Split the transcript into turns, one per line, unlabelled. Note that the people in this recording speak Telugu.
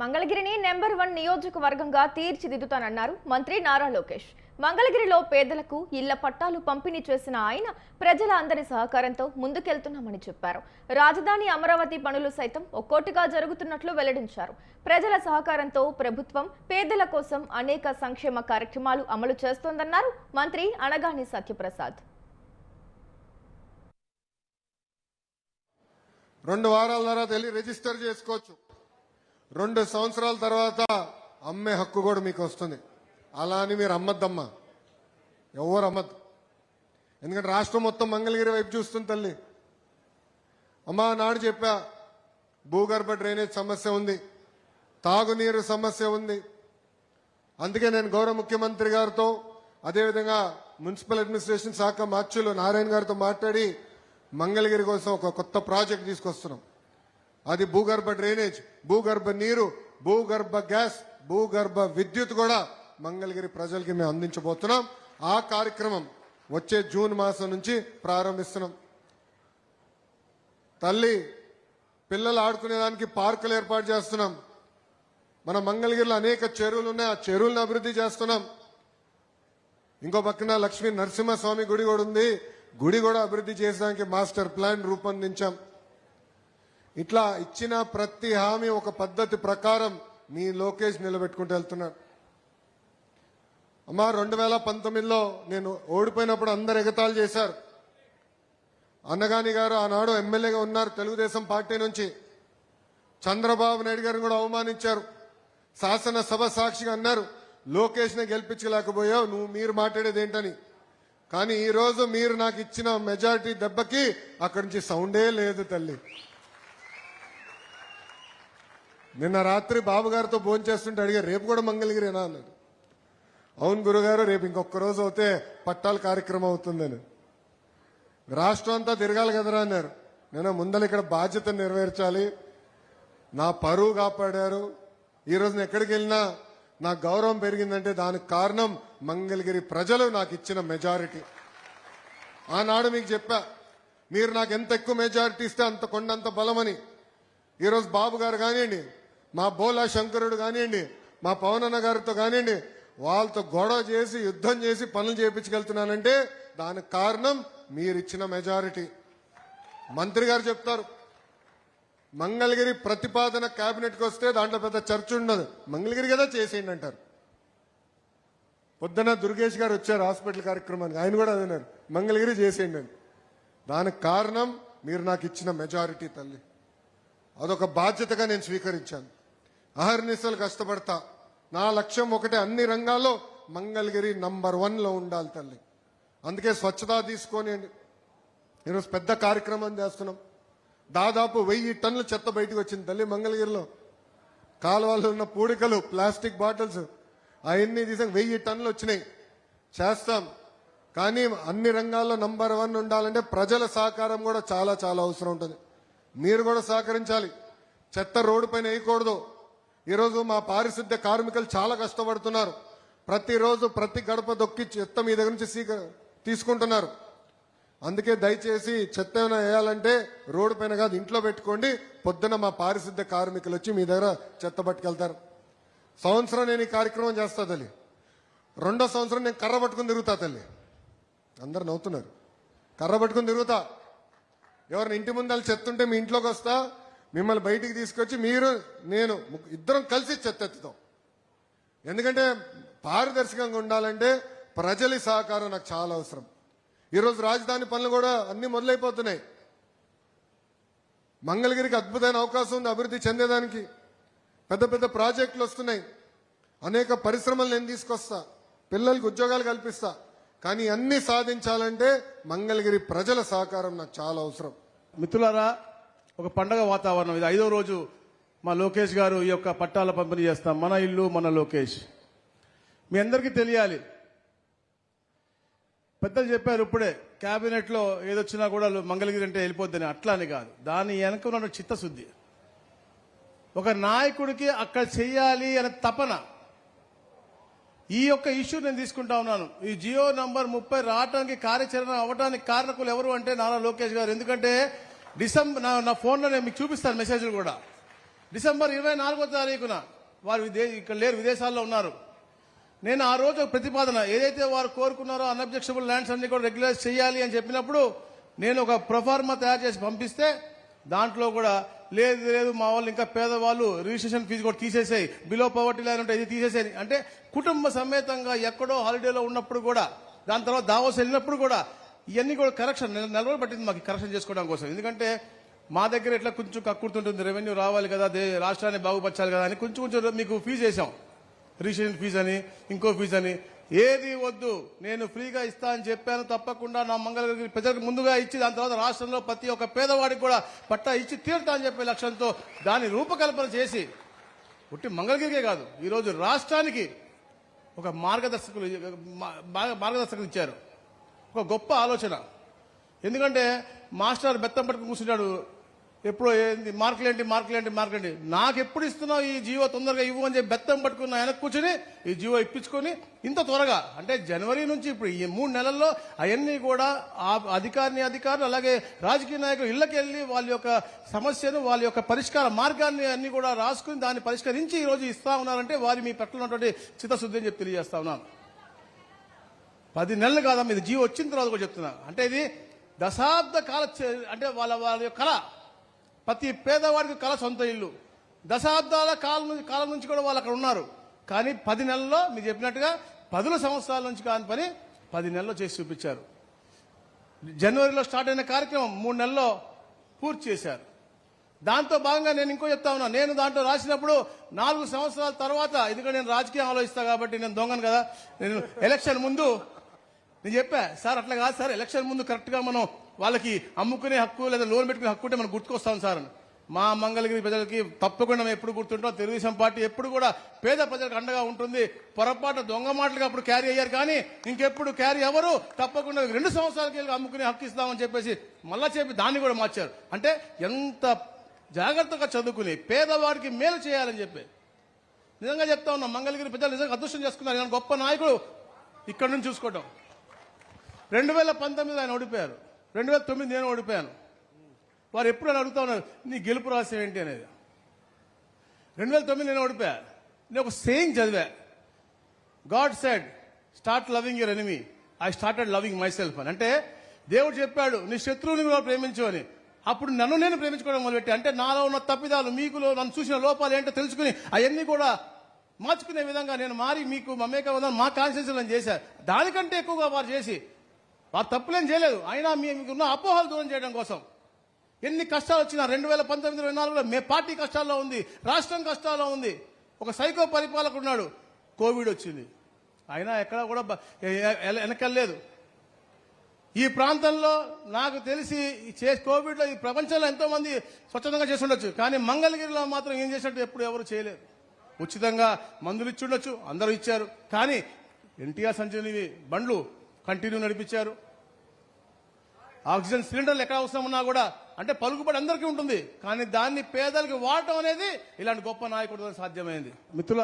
మంగళగిరిని నెంబర్ వన్ నియోజకవర్గంగా తీర్చిదిద్దుతానన్నారు మంత్రి నారా లోకేష్. మంగళగిరిలో పేదలకు ఇళ్ళ పట్టాలు పంపిణీ చేసిన ఆయన ప్రజల అందరి సహకారంతో ముందుకెళ్తున్నామని చెప్పారు. రాజధాని అమరావతి పనులు సైతం ఒక్కోటిగా జరుగుతున్నట్లు వెల్లడించారు. ప్రజల సహకారంతో ప్రభుత్వం పేదల కోసం అనేక సంక్షేమ కార్యక్రమాలు అమలు చేస్తోందన్నారు మంత్రి అనగాని సత్యప్రసాద్.
రెండు వారాల తర్వాత వెళ్ళి రిజిస్టర్ చేసుకోవచ్చు. రెండు సంవత్సరాల తర్వాత అమ్మే హక్కు కూడా మీకు వస్తుంది. అలా అని మీరు అమ్మద్దమ్మా. ఎవరు అమ్మద్దు. ఎందుకంటే రాష్ట్రం మొత్తం మంగళగిరి వైపు చూస్తుంది తల్లి. అమ్మా నాడు చెప్పా భూగర్భ డ్రైనేజ్ సమస్య ఉంది తాగునీరు సమస్య ఉంది. అందుకే నేను గౌరవ ముఖ్యమంత్రి గారితో అదేవిధంగా మున్సిపల్ అడ్మినిస్ట్రేషన్ శాఖ మార్చులు నారాయణ గారితో మాట్లాడి మంగళగిరి కోసం ఒక కొత్త ప్రాజెక్ట్ తీసుకొస్తున్నాం. అది భూగర్భ డ్రైనేజ్ భూగర్భ నీరు భూగర్భ గ్యాస్ భూగర్భ విద్యుత్ కూడా మంగళగిరి ప్రజలకి మేము అందించబోతున్నాం. ఆ కార్యక్రమం వచ్చే జూన్ మాసం నుంచి ప్రారంభిస్తున్నాం. తల్లి పిల్లలు ఆడుకునేదానికి పార్కులు ఏర్పాటు చేస్తున్నాం. మన మంగళగిరిలో అనేక చెరువులు ఉన్నాయి. ఆ చెరువులను అభివృద్ధి చేస్తున్నాం. ఇంకో పక్కన లక్ష్మీ నరసింహస్వామి గుడి కూడా ఉంది. గుడి కూడా అభివృద్ధి చేసేదానికి మాస్టర్ ప్లాన్ రూపొందించాం. ఇట్లా ఇచ్చిన ప్రతి హామీ ఒక పద్ధతి ప్రకారం మీ లోకేష్ నిలబెట్టుకుంటూ వెళ్తున్నాడు. అమ్మా రెండు వేల పంతొమ్మిదిలో నేను ఓడిపోయినప్పుడు అందరు ఎగతాళి చేశారు. అన్నగాని గారు ఆనాడు ఎమ్మెల్యేగా ఉన్నారు తెలుగుదేశం పార్టీ నుంచి. చంద్రబాబు నాయుడు గారిని కూడా అవమానించారు. శాసనసభ సాక్షిగా అన్నారు లోకేష్ని గెలిపించలేకపోయావు నువ్వు మీరు మాట్లాడేది ఏంటని. కానీ ఈరోజు మీరు నాకు ఇచ్చిన మెజారిటీ దెబ్బకి అక్కడి నుంచి సౌండే లేదు తల్లి. నిన్న రాత్రి బాబు గారితో భోజనం చేస్తుంటే అడిగారు రేపు కూడా మంగళగిరేనా అన్నాడు. అవును గురుగారు రేపు ఇంకొక రోజు అవుతే పట్టాల కార్యక్రమం అవుతుందని. రాష్ట్రం అంతా తిరగాలి కదరా అన్నారు. నేను ముందర ఇక్కడ బాధ్యత నెరవేర్చాలి. నా పరువు కాపాడారు. ఈ నేను ఎక్కడికి వెళ్ళినా నా గౌరవం పెరిగిందంటే దానికి కారణం మంగళగిరి ప్రజలు నాకు ఇచ్చిన మెజారిటీ. ఆనాడు మీకు చెప్పా మీరు నాకు ఎంత ఎక్కువ మెజారిటీ ఇస్తే అంత కొండంత బలమని. ఈరోజు బాబు గారు కానివ్వండి మా బోలా శంకరుడు కానివ్వండి మా పవనన్న గారితో కానివ్వండి వాళ్ళతో గొడవ చేసి యుద్ధం చేసి పనులు చేయించగలుగుతున్నానంటే దానికి కారణం మీరిచ్చిన మెజారిటీ. మంత్రి గారు చెప్తారు మంగళగిరి ప్రతిపాదన కేబినెట్కి వస్తే దాంట్లో పెద్ద చర్చ ఉండదు. మంగళగిరి కదా చేసేయండి అంటారు. పొద్దున దుర్గేష్ గారు వచ్చారు హాస్పిటల్ కార్యక్రమానికి ఆయన కూడా అదన్నారు మంగళగిరి చేసేయండి అని. దానికి కారణం మీరు నాకు ఇచ్చిన మెజారిటీ తల్లి. అదొక బాధ్యతగా నేను స్వీకరించాను. అహర్నిశలు కష్టపడతా. నా లక్ష్యం ఒకటే అన్ని రంగాల్లో మంగళగిరి నంబర్ వన్లో ఉండాలి తల్లి. అందుకే స్వచ్ఛత తీసుకోనియండి ఈరోజు పెద్ద కార్యక్రమం చేస్తున్నాం. దాదాపు వెయ్యి టన్నుల చెత్త బయటకు వచ్చింది తల్లి మంగళగిరిలో. కాలువలు ఉన్న పూడికలు ప్లాస్టిక్ బాటిల్స్ అవన్నీ తీసాక వెయ్యి టన్నులు వచ్చినాయి. చేస్తాం. కానీ అన్ని రంగాల్లో నంబర్ వన్ ఉండాలంటే ప్రజల సహకారం కూడా చాలా చాలా అవసరం ఉంటుంది. మీరు కూడా సహకరించాలి. చెత్త రోడ్డు పైన వేయకూడదు. ఈరోజు మా పారిశుద్ధ్య కార్మికులు చాలా కష్టపడుతున్నారు. ప్రతిరోజు ప్రతి గడప దొక్కి చెత్త మీ దగ్గర నుంచి సీక తీసుకుంటున్నారు. అందుకే దయచేసి చెత్త ఏమైనా వేయాలంటే రోడ్డు పైన కాదు ఇంట్లో పెట్టుకోండి. పొద్దున మా పారిశుద్ధ్య కార్మికులు వచ్చి మీ దగ్గర చెత్త పట్టుకెళ్తారు. సంవత్సరం నేను ఈ కార్యక్రమం చేస్తా తల్లి. రెండో సంవత్సరం నేను కర్ర పట్టుకుని తిరుగుతా తల్లి. అందరు నవ్వుతున్నారు. కర్ర పట్టుకుని తిరుగుతా. ఎవరిని ఇంటి ముందర చెత్త ఉంటే మీ ఇంట్లోకి వస్తా. మిమ్మల్ని బయటికి తీసుకొచ్చి మీరు నేను ఇద్దరం కలిసి చెత్తెత్తుతాం. ఎందుకంటే పారదర్శకంగా ఉండాలంటే ప్రజల సహకారం నాకు చాలా అవసరం. ఈరోజు రాజధాని పనులు కూడా అన్ని మొదలైపోతున్నాయి. మంగళగిరికి అద్భుతమైన అవకాశం ఉంది అభివృద్ధి చెందేదానికి. పెద్ద పెద్ద ప్రాజెక్టులు వస్తున్నాయి. అనేక పరిశ్రమలు నేను తీసుకొస్తా పిల్లలకు ఉద్యోగాలు కల్పిస్తా. కానీ అన్ని సాధించాలంటే మంగళగిరి ప్రజల సహకారం నాకు చాలా అవసరం.
మిత్రులారా ఒక పండగ వాతావరణం ఇది. ఐదో రోజు మా లోకేష్ గారు ఈ యొక్క పట్టాల పంపిణీ చేస్తాం. మన ఇల్లు మన లోకేష్. మీ అందరికీ తెలియాలి. పెద్దలు చెప్పారు ఇప్పుడే క్యాబినెట్లో ఏదొచ్చినా కూడా మంగళగిరి అంటే వెళ్ళిపోద్దని. అట్లా అని కాదు. దాని వెనక ఉన్న చిత్తశుద్ధి. ఒక నాయకుడికి అక్కడ చెయ్యాలి అనే తపన. ఈ యొక్క ఇష్యూ నేను తీసుకుంటా ఉన్నాను. ఈ జియో నంబర్ ముప్పై రావడానికి కార్యాచరణ అవ్వడానికి కారణకులు ఎవరు అంటే నారా లోకేష్ గారు. ఎందుకంటే డిసెంబర్ నా నా ఫోన్లో నేను మీకు చూపిస్తాను మెసేజ్లు కూడా. డిసెంబర్ ఇరవై నాలుగో తారీఖున వారు ఇక్కడ లేరు విదేశాల్లో ఉన్నారు. నేను ఆ రోజు ప్రతిపాదన ఏదైతే వారు కోరుకున్నారో అన్అబ్జెక్షబుల్ ల్యాండ్స్ అన్ని కూడా రెగ్యులైజ్ చేయాలి అని చెప్పినప్పుడు నేను ఒక ప్రొఫార్మా తయారు చేసి పంపిస్తే దాంట్లో కూడా లేదు లేదు మా వాళ్ళు ఇంకా పేదవాళ్ళు రిజిస్ట్రేషన్ ఫీజు కూడా తీసేసాయి బిలో పవర్టీ లైన్ ఉంటే ఇది తీసేసాయి అంటే కుటుంబ సమేతంగా ఎక్కడో హాలిడేలో ఉన్నప్పుడు కూడా దాని తర్వాత దావోస్ వెళ్ళినప్పుడు కూడా ఇవన్నీ కూడా కరెక్షన్ నెల రోజులు పట్టింది మాకు కరెక్షన్ చేసుకోవడం కోసం. ఎందుకంటే మా దగ్గర ఎట్లా కొంచెం కక్కుర్తుంటుంది రెవెన్యూ రావాలి కదా రాష్ట్రాన్ని బాగుపరచాలి కదా అని కొంచెం కొంచెం మీకు ఫీజు వేసాం రిజిస్ట్రేషన్ ఫీజు అని ఇంకో ఫీజు అని. ఏది వద్దు నేను ఫ్రీగా ఇస్తా అని చెప్పాను తప్పకుండా నా మంగళగిరి ప్రజలకు ముందుగా ఇచ్చి దాని తర్వాత రాష్ట్రంలో ప్రతి ఒక్క పేదవాడికి కూడా పట్టా ఇచ్చి తీరుతా అని చెప్పే లక్ష్యంతో దాని రూపకల్పన చేసి పుట్టి మంగళగిరికే కాదు ఈరోజు రాష్ట్రానికి ఒక మార్గదర్శకులు మార్గదర్శకులు ఇచ్చారు. ఒక గొప్ప ఆలోచన. ఎందుకంటే మాస్టర్ బెత్తం పట్టుకుని కూర్చున్నాడు. ఎప్పుడో ఏంది మార్కులు ఏంటి మార్కులు ఏంటి మార్కులు ఏంటి నాకు ఎప్పుడు ఇస్తున్నావు ఈ జీవో తొందరగా ఇవ్వు అని చెప్పి బెత్తం పట్టుకుని వెనక్కి కూర్చుని ఈ జీవో ఇప్పించుకొని ఇంత త్వరగా అంటే జనవరి నుంచి ఇప్పుడు ఈ మూడు నెలల్లో అవన్నీ కూడా ఆ అధికారిని అధికారులు అలాగే రాజకీయ నాయకులు ఇళ్ళకి వెళ్ళి వాళ్ళ యొక్క సమస్యను వాళ్ళ యొక్క పరిష్కార మార్గాన్ని అన్ని కూడా రాసుకుని దాన్ని పరిష్కరించి ఈ రోజు ఇస్తా ఉన్నారంటే వారి మీ పట్ల ఉన్నటువంటి చిత్తశుద్ధి అని చెప్పి తెలియజేస్తా ఉన్నాను. పది నెలలు కాదా ఇది జీవో వచ్చిన తర్వాత కూడా చెప్తున్నా. అంటే ఇది దశాబ్ద కాల చే- అంటే వాళ్ళ వాళ్ళ యొక్క కళ. ప్రతి పేదవాడికి కళ సొంత ఇల్లు. దశాబ్దాల కాలం నుంచి కాలం నుంచి కూడా వాళ్ళు అక్కడ ఉన్నారు. కానీ పది నెలల్లో మీరు చెప్పినట్టుగా పదుల సంవత్సరాల నుంచి కాని పని పది నెలల్లో చేసి చూపించారు. జనవరిలో స్టార్ట్ అయిన కార్యక్రమం మూడు నెలల్లో పూర్తి చేశారు. దాంతో భాగంగా నేను ఇంకో చెప్తా ఉన్నా. నేను దాంట్లో రాసినప్పుడు నాలుగు సంవత్సరాల తర్వాత ఎందుకంటే నేను రాజకీయం ఆలోచిస్తా కాబట్టి నేను దొంగను కదా నేను ఎలక్షన్ ముందు నేను చెప్పా సార్ అట్లా కాదు సార్. ఎలక్షన్ ముందు కరెక్ట్గా మనం వాళ్ళకి అమ్ముకునే హక్కు లేదా లోన్ పెట్టుకునే హక్కు ఉంటే మనం గుర్తుకొస్తాం సార్ అని. మా మంగళగిరి ప్రజలకి తప్పకుండా మేము ఎప్పుడు గుర్తుంటాం. తెలుగుదేశం పార్టీ ఎప్పుడు కూడా పేద ప్రజలకు అండగా ఉంటుంది. పొరపాటు దొంగ మాటలుగా అప్పుడు క్యారీ అయ్యారు కానీ ఇంకెప్పుడు క్యారీ ఎవరు తప్పకుండా రెండు సంవత్సరాలకి వెళ్ళి అమ్ముకునే హక్కు ఇస్తామని చెప్పేసి మళ్ళా చెప్పి దాన్ని కూడా మార్చారు. అంటే ఎంత జాగ్రత్తగా చదువుకుని పేదవాడికి మేలు చేయాలని చెప్పి. నిజంగా చెప్తా ఉన్నా మంగళగిరి ప్రజలు నిజంగా అదృష్టం చేసుకున్నారు. గొప్ప నాయకుడు ఇక్కడ నుంచి చూసుకోవటం. రెండు వేల పంతొమ్మిది ఆయన ఓడిపోయారు. రెండు వేల తొమ్మిది నేను ఓడిపోయాను. వారు ఎప్పుడు అని అడుగుతా ఉన్నారు నీ గెలుపు రహస్యం ఏంటి? అనేది. రెండు వేల తొమ్మిది నేను ఓడిపోయా. నేను ఒక సేయింగ్ చదివా. God said start loving your enemy I started loving myself అని. అంటే దేవుడు చెప్పాడు నీ శత్రువుని కూడా ప్రేమించు అని. అప్పుడు నన్ను నేను ప్రేమించుకోవడం మొదలుపెట్టి. అంటే నాలో ఉన్న తప్పిదాలు మీకులో నన్ను చూసిన లోపాలు ఏంటో తెలుసుకుని అవన్నీ కూడా మార్చుకునే విధంగా నేను మారి మీకు మమేక మా కాన్షియన్స్ నేను చేశాను దానికంటే ఎక్కువగా వారు చేసి వారు తప్పులేం చేయలేదు. అయినా మీకున్న ఉన్న అపోహలు దూరం చేయడం కోసం. ఎన్ని కష్టాలు వచ్చినా రెండు వేల పంతొమ్మిది ఇరవై నాలుగులో మే పార్టీ కష్టాల్లో ఉంది రాష్ట్రం కష్టాల్లో ఉంది. ఒక సైకో పరిపాలకుడు ఉన్నాడు. కోవిడ్ వచ్చింది. అయినా ఎక్కడ కూడా బ- వెనకలేదు ఈ ప్రాంతంలో నాకు తెలిసి ఈ ఈ ప్రపంచంలో ఎంతోమంది స్వచ్ఛందంగా చేసి ఉండొచ్చు. కానీ మంగళగిరిలో మాత్రం ఏం చేసినట్టు ఎప్పుడు ఎవరు చేయలేదు. ఉచితంగా మందులు ఇచ్చి ఉండొచ్చు అందరూ ఇచ్చారు. కానీ ఎన్టీఆర్ సంజీవని బండ్లు కంటిన్యూ నడిపించారు. ఆక్సిజన్ సిలిండర్లు ఎక్కడ అవసరం ఉన్నా కూడా అంటే పలుకుబడి అందరికీ ఉంటుంది కానీ దాన్ని పేదలకు వాడటం అనేది ఇలాంటి గొప్ప నాయకుడు సాధ్యమైంది. మిత్రుల